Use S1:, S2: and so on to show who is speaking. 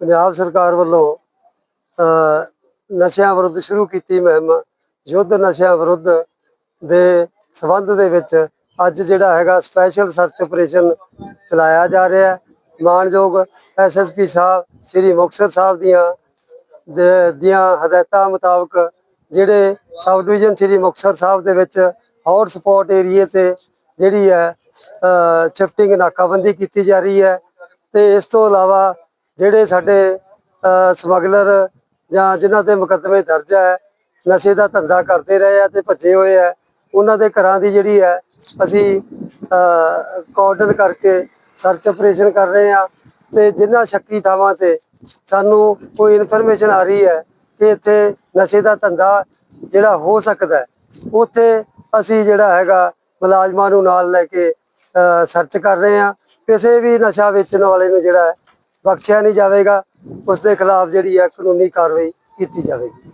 S1: ਪੰਜਾਬ ਸਰਕਾਰ ਵੱਲੋਂ ਨਸ਼ਿਆਂ ਵਿਰੁੱਧ ਸ਼ੁਰੂ ਕੀਤੀ ਮੁਹਿੰਮ, ਯੁੱਧ ਨਸ਼ਿਆਂ ਵਿਰੁੱਧ ਦੇ ਸਬੰਧ ਦੇ ਵਿੱਚ ਅੱਜ ਜਿਹੜਾ ਹੈਗਾ ਸਪੈਸ਼ਲ ਸਰਚ ਆਪਰੇਸ਼ਨ ਚਲਾਇਆ ਜਾ ਰਿਹਾ ਹੈ। ਮਾਨਯੋਗ ਐਸਐਸਪੀ ਸਾਹਿਬ, ਸ੍ਰੀ ਮੁਕਤਸਰ ਸਾਹਿਬ ਦੀਆਂ ਦੀਆਂ ਹਦਾਇਤਾਂ ਮੁਤਾਬਕ ਜਿਹੜੇ ਸਬ ਡਿਵੀਜ਼ਨ ਸ੍ਰੀ ਮੁਕਤਸਰ ਸਾਹਿਬ ਦੇ ਵਿੱਚ ਹੌਟ ਸਪੌਟ ਏਰੀਏ ਤੇ ਜਿਹੜੀ ਹੈ ਸ਼ਿਫਟਿੰਗ ਨਾਕਾਬੰਦੀ ਕੀਤੀ ਜਾ ਰਹੀ ਹੈ ਤੇ ਇਸ ਤੋਂ ਇਲਾਵਾ ਜਿਹੜੇ ਸਾਡੇ ਸਮਗਲਰ ਜਾਂ ਜਿਨ੍ਹਾਂ ਤੇ ਮੁਕੱਦਮੇ ਦਰਜ ਹੈ, ਨਸ਼ੇ ਦਾ ਧੰਦਾ ਕਰਦੇ ਰਹੇ ਆ ਤੇ ਭੱਜੇ ਹੋਏ ਆ, ਉਹਨਾਂ ਦੇ ਘਰਾਂ ਦੀ ਜਿਹੜੀ ਹੈ, ਅਸੀਂ ਕੋਆਰਡਨ ਕਰਕੇ ਸਰਚ ਆਪਰੇਸ਼ਨ ਕਰ ਰਹੇ ਆ ਤੇ ਜਿਨ੍ਹਾਂ ਸ਼ੱਕੀ ਥਾਵਾਂ ਤੇ ਸਾਨੂੰ ਕੋਈ ਇਨਫੋਰਮੇਸ਼ਨ ਆ ਰਹੀ ਹੈ ਕਿ ਇੱਥੇ ਨਸ਼ੇ ਦਾ ਧੰਦਾ ਜਿਹੜਾ ਹੋ ਸਕਦਾ ਉੱਥੇ ਅਸੀਂ ਜਿਹੜਾ ਹੈਗਾ ਮੁਲਾਜ਼ਮਾਂ ਨੂੰ ਨਾਲ ਲੈ ਕੇ ਸਰਚ ਕਰ ਰਹੇ ਆ ਕਿਸੇ ਵੀ ਨਸ਼ਾ ਵੇਚਣ ਵਾਲੇ ਨੂੰ ਜਿਹੜਾ ਬਖਸ਼ਿਆ ਨਹੀਂ ਜਾਵੇਗਾ ਉਸ ਦੇ ਖਿਲਾਫ ਜਿਹੜੀ ਹੈ ਕਾਨੂੰਨੀ ਕਾਰਵਾਈ ਕੀਤੀ ਜਾਵੇਗੀ।